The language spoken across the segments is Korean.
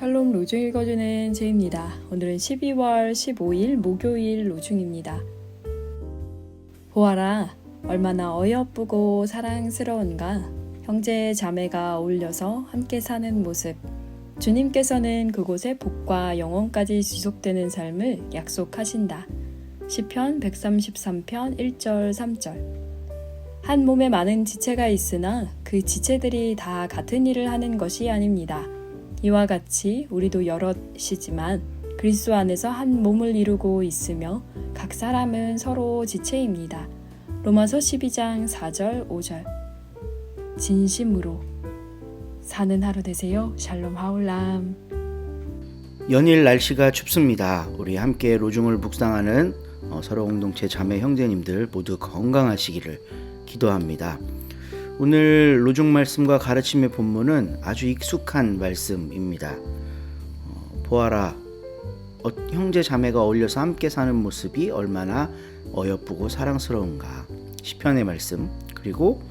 샬롬 로중 읽어주는 제입니다. 오늘은 12월 15일 목요일 로중입니다. 보아라, 얼마나 어여쁘고 사랑스러운가. 형제 자매가 어울려서 함께 사는 모습. 주님께서는 그곳에 복과 영원까지 지속되는 삶을 약속하신다. 시편 133편 1절 3절. 한 몸에 많은 지체가 있으나 그 지체들이 다 같은 일을 하는 것이 아닙니다. 이와 같이 우리도 여럿이지만 그리스도 안에서 한 몸을 이루고 있으며 각 사람은 서로 지체입니다. 로마서 12장 4절 5절 진심으로 사는 하루 되세요. 샬롬 하울람. 연일 날씨가 춥습니다. 우리 함께 로중을 묵상하는 어, 서로 공동체 자매 형제님들 모두 건강하시기를 기도합니다. 오늘 로중 말씀과 가르침의 본문은 아주 익숙한 말씀입니다. 어, 보아라, 어, 형제 자매가 어울려서 함께 사는 모습이 얼마나 어여쁘고 사랑스러운가. 시편의 말씀 그리고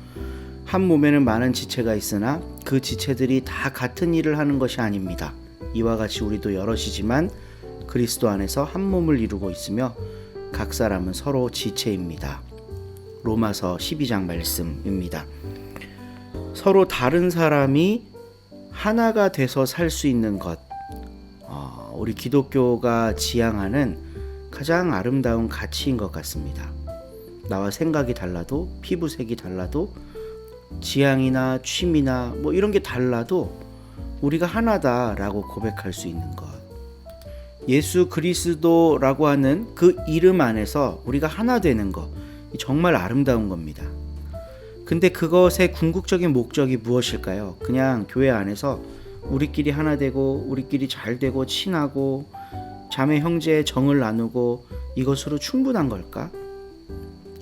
한 몸에는 많은 지체가 있으나 그 지체들이 다 같은 일을 하는 것이 아닙니다. 이와 같이 우리도 여럿이지만 그리스도 안에서 한 몸을 이루고 있으며 각 사람은 서로 지체입니다. 로마서 12장 말씀입니다. 서로 다른 사람이 하나가 돼서 살 수 있는 것, 어, 우리 기독교가 지향하는 가장 아름다운 가치인 것 같습니다. 나와 생각이 달라도 피부색이 달라도 지향이나 취미나 뭐 이런 게 달라도 우리가 하나다라고 고백할 수 있는 것. 예수 그리스도라고 하는 그 이름 안에서 우리가 하나 되는 것. 정말 아름다운 겁니다. 근데 그것의 궁극적인 목적이 무엇일까요? 그냥 교회 안에서 우리끼리 하나 되고 우리끼리 잘 되고 친하고 자매 형제의 정을 나누고 이것으로 충분한 걸까?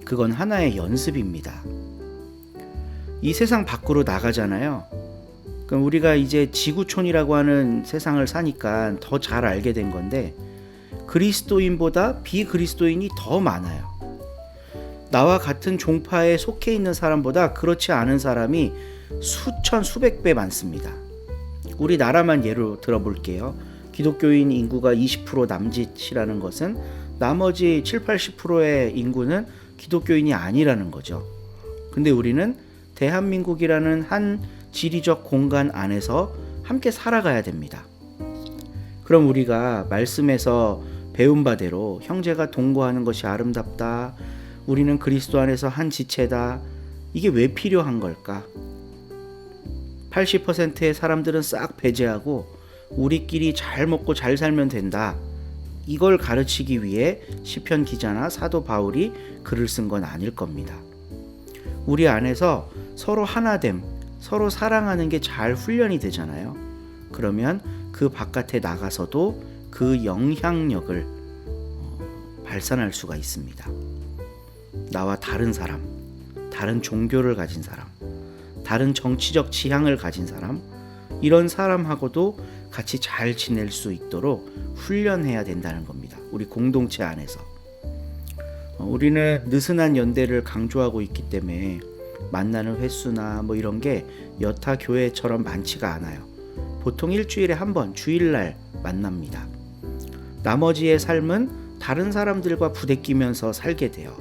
그건 하나의 연습입니다. 이 세상 밖으로 나가잖아요. 그럼 우리가 이제 지구촌이라고 하는 세상을 사니까 더 잘 알게 된 건데 그리스도인보다 비그리스도인이 더 많아요. 나와 같은 종파에 속해 있는 사람보다 그렇지 않은 사람이 수천 수백 배 많습니다. 우리 나라만 예로 들어볼게요. 기독교인 인구가 20% 남짓이라는 것은 나머지 7, 80%의 인구는 기독교인이 아니라는 거죠. 근데 우리는 대한민국이라는 한 지리적 공간 안에서 함께 살아가야 됩니다. 그럼 우리가 말씀에서 배운 바대로 형제가 동거하는 것이 아름답다. 우리는 그리스도 안에서 한 지체다. 이게 왜 필요한 걸까? 80%의 사람들은 싹 배제하고 우리끼리 잘 먹고 잘 살면 된다. 이걸 가르치기 위해 시편 기자나 사도 바울이 글을 쓴 건 아닐 겁니다. 우리 안에서 서로 하나됨, 서로 사랑하는 게 잘 훈련이 되잖아요. 그러면 그 바깥에 나가서도 그 영향력을 어, 발산할 수가 있습니다. 나와 다른 사람, 다른 종교를 가진 사람, 다른 정치적 지향을 가진 사람, 이런 사람하고도 같이 잘 지낼 수 있도록 훈련해야 된다는 겁니다. 우리 공동체 안에서. 어, 우리는 느슨한 연대를 강조하고 있기 때문에 만나는 횟수나 뭐 이런 게 여타 교회처럼 많지가 않아요. 보통 일주일에 한 번 주일날 만납니다. 나머지의 삶은 다른 사람들과 부대끼면서 살게 돼요.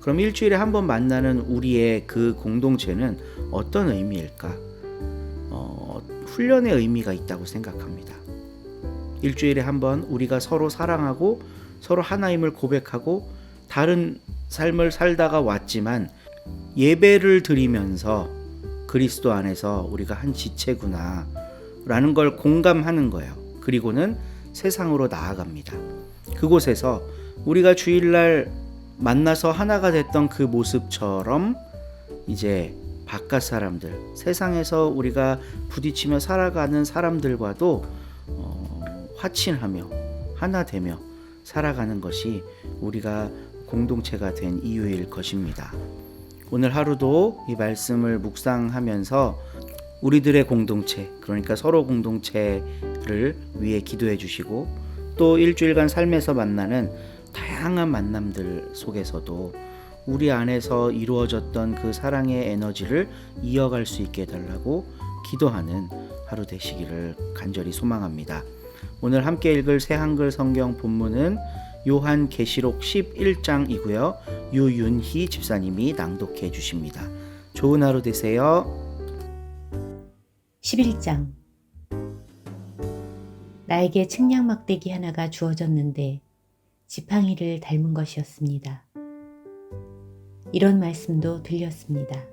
그럼 일주일에 한 번 만나는 우리의 그 공동체는 어떤 의미일까? 어, 훈련의 의미가 있다고 생각합니다. 일주일에 한 번 우리가 서로 사랑하고 서로 하나임을 고백하고 다른 삶을 살다가 왔지만 예배를 드리면서 그리스도 안에서 우리가 한 지체구나 라는 걸 공감하는 거예요. 그리고는 세상으로 나아갑니다. 그곳에서 우리가 주일날 만나서 하나가 됐던 그 모습처럼 이제 바깥 사람들, 세상에서 우리가 부딪히며 살아가는 사람들과도 어, 화친하며 하나 되며 살아가는 것이 우리가 공동체가 된 이유일 것입니다. 오늘 하루도 이 말씀을 묵상하면서 우리들의 공동체, 그러니까 서로 공동체를 위해 기도해 주시고 또 일주일간 삶에서 만나는 다양한 만남들 속에서도 우리 안에서 이루어졌던 그 사랑의 에너지를 이어갈 수 있게 해달라고 기도하는 하루 되시기를 간절히 소망합니다. 오늘 함께 읽을 새 한글 성경 본문은 요한 계시록 11장이고요. 유윤희 집사님이 낭독해 주십니다. 좋은 하루 되세요. 11장 나에게 측량 막대기 하나가 주어졌는데 지팡이를 닮은 것이었습니다. 이런 말씀도 들렸습니다.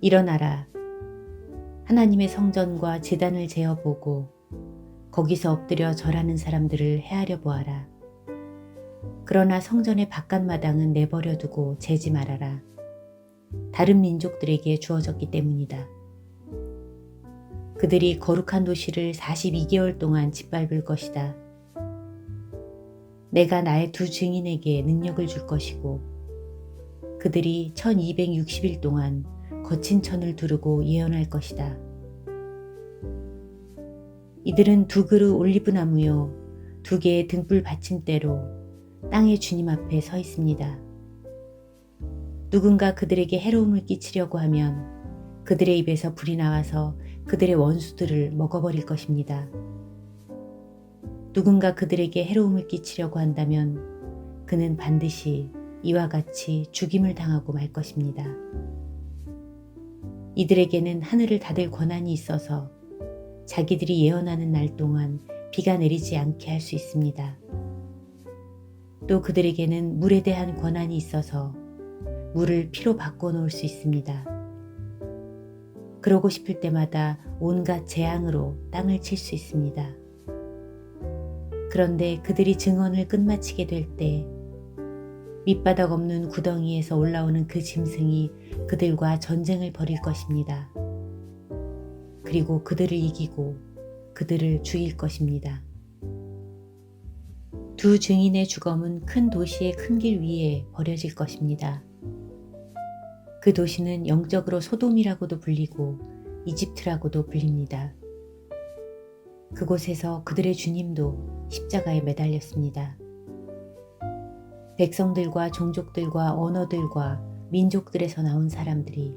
일어나라. 하나님의 성전과 제단을 재어보고 거기서 엎드려 절하는 사람들을 헤아려 보아라. 그러나 성전의 바깥 마당은 내버려 두고 재지 말아라. 다른 민족들에게 주어졌기 때문이다. 그들이 거룩한 도시를 42개월 동안 짓밟을 것이다. 내가 나의 두 증인에게 능력을 줄 것이고 그들이 1260일 동안 거친 천을 두르고 예언할 것이다. 이들은 두 그루 올리브 나무요 두 개의 등불 받침대로 땅의 주님 앞에 서 있습니다. 누군가 그들에게 해로움을 끼치려고 하면 그들의 입에서 불이 나와서 그들의 원수들을 먹어버릴 것입니다. 누군가 그들에게 해로움을 끼치려고 한다면 그는 반드시 이와 같이 죽임을 당하고 말 것입니다. 이들에게는 하늘을 닫을 권한이 있어서 자기들이 예언하는 날 동안 비가 내리지 않게 할 수 있습니다. 또 그들에게는 물에 대한 권한이 있어서 물을 피로 바꿔 놓을 수 있습니다. 그러고 싶을 때마다 온갖 재앙으로 땅을 칠 수 있습니다. 그런데 그들이 증언을 끝마치게 될 때 밑바닥 없는 구덩이에서 올라오는 그 짐승이 그들과 전쟁을 벌일 것입니다. 그리고 그들을 이기고 그들을 죽일 것입니다. 두 증인의 주검은 큰 도시의 큰 길 위에 버려질 것입니다. 그 도시는 영적으로 소돔이라고도 불리고 이집트라고도 불립니다. 그곳에서 그들의 주님도 십자가에 매달렸습니다. 백성들과 종족들과 언어들과 민족들에서 나온 사람들이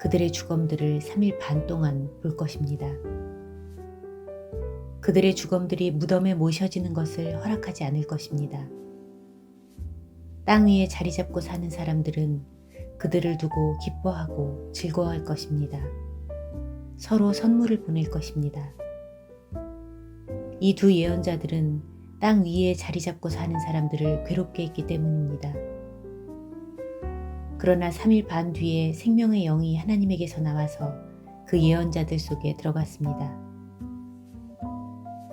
그들의 주검들을 3일 반 동안 볼 것입니다. 그들의 주검들이 무덤에 모셔지는 것을 허락하지 않을 것입니다. 땅 위에 자리 잡고 사는 사람들은 그들을 두고 기뻐하고 즐거워할 것입니다. 서로 선물을 보낼 것입니다. 이 두 예언자들은 땅 위에 자리 잡고 사는 사람들을 괴롭게 했기 때문입니다. 그러나 3일 반 뒤에 생명의 영이 하나님에게서 나와서 그 예언자들 속에 들어갔습니다.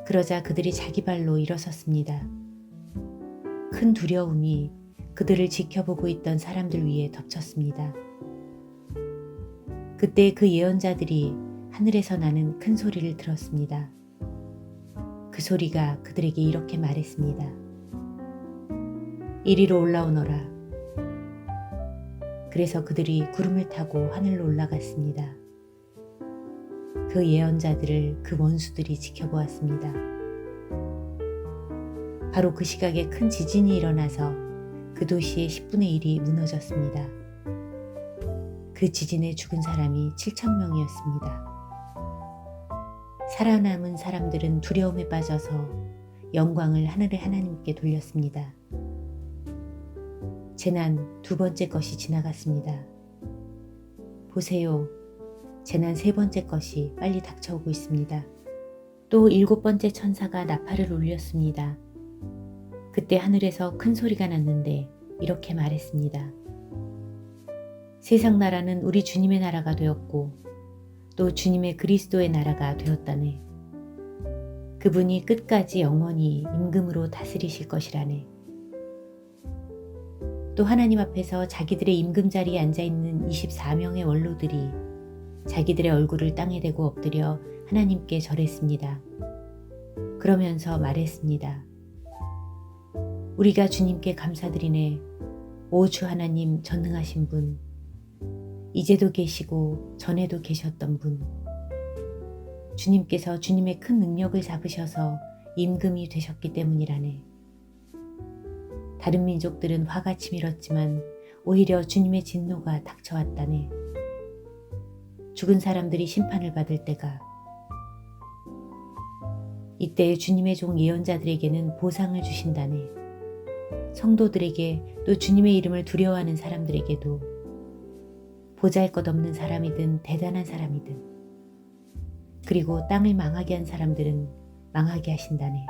그러자 그들이 자기 발로 일어섰습니다. 큰 두려움이 그들을 지켜보고 있던 사람들 위에 덮쳤습니다. 그때 그 예언자들이 하늘에서 나는 큰 소리를 들었습니다. 그 소리가 그들에게 이렇게 말했습니다. 이리로 올라오너라. 그래서 그들이 구름을 타고 하늘로 올라갔습니다. 그 예언자들을 그 원수들이 지켜보았습니다. 바로 그 시각에 큰 지진이 일어나서 그 도시의 10분의 1이 무너졌습니다. 그 지진에 죽은 사람이 7천 명이었습니다. 살아남은 사람들은 두려움에 빠져서 영광을 하늘의 하나님께 돌렸습니다. 재난 두 번째 것이 지나갔습니다. 보세요. 재난 세 번째 것이 빨리 닥쳐오고 있습니다. 또 일곱 번째 천사가 나팔을 울렸습니다. 그때 하늘에서 큰 소리가 났는데 이렇게 말했습니다. 세상 나라는 우리 주님의 나라가 되었고 또 주님의 그리스도의 나라가 되었다네. 그분이 끝까지 영원히 임금으로 다스리실 것이라네. 또 하나님 앞에서 자기들의 임금 자리에 앉아 있는 24명의 원로들이 자기들의 얼굴을 땅에 대고 엎드려 하나님께 절했습니다. 그러면서 말했습니다. 우리가 주님께 감사드리네. 오주 하나님 전능하신 분. 이제도 계시고 전에도 계셨던 분. 주님께서 주님의 큰 능력을 잡으셔서 임금이 되셨기 때문이라네. 다른 민족들은 화가 치밀었지만 오히려 주님의 진노가 닥쳐왔다네. 죽은 사람들이 심판을 받을 때가 이때 주님의 종 예언자들에게는 보상을 주신다네. 성도들에게 또 주님의 이름을 두려워하는 사람들에게도 보잘 것 없는 사람이든 대단한 사람이든 그리고 땅을 망하게 한 사람들은 망하게 하신다네.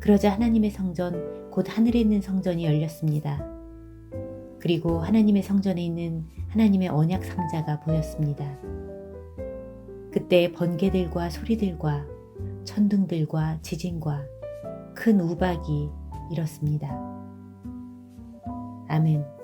그러자 하나님의 성전, 곧 하늘에 있는 성전이 열렸습니다. 그리고 하나님의 성전에 있는 하나님의 언약 상자가 보였습니다. 그때 번개들과 소리들과 천둥들과 지진과 큰 우박이 일었습니다. 아멘.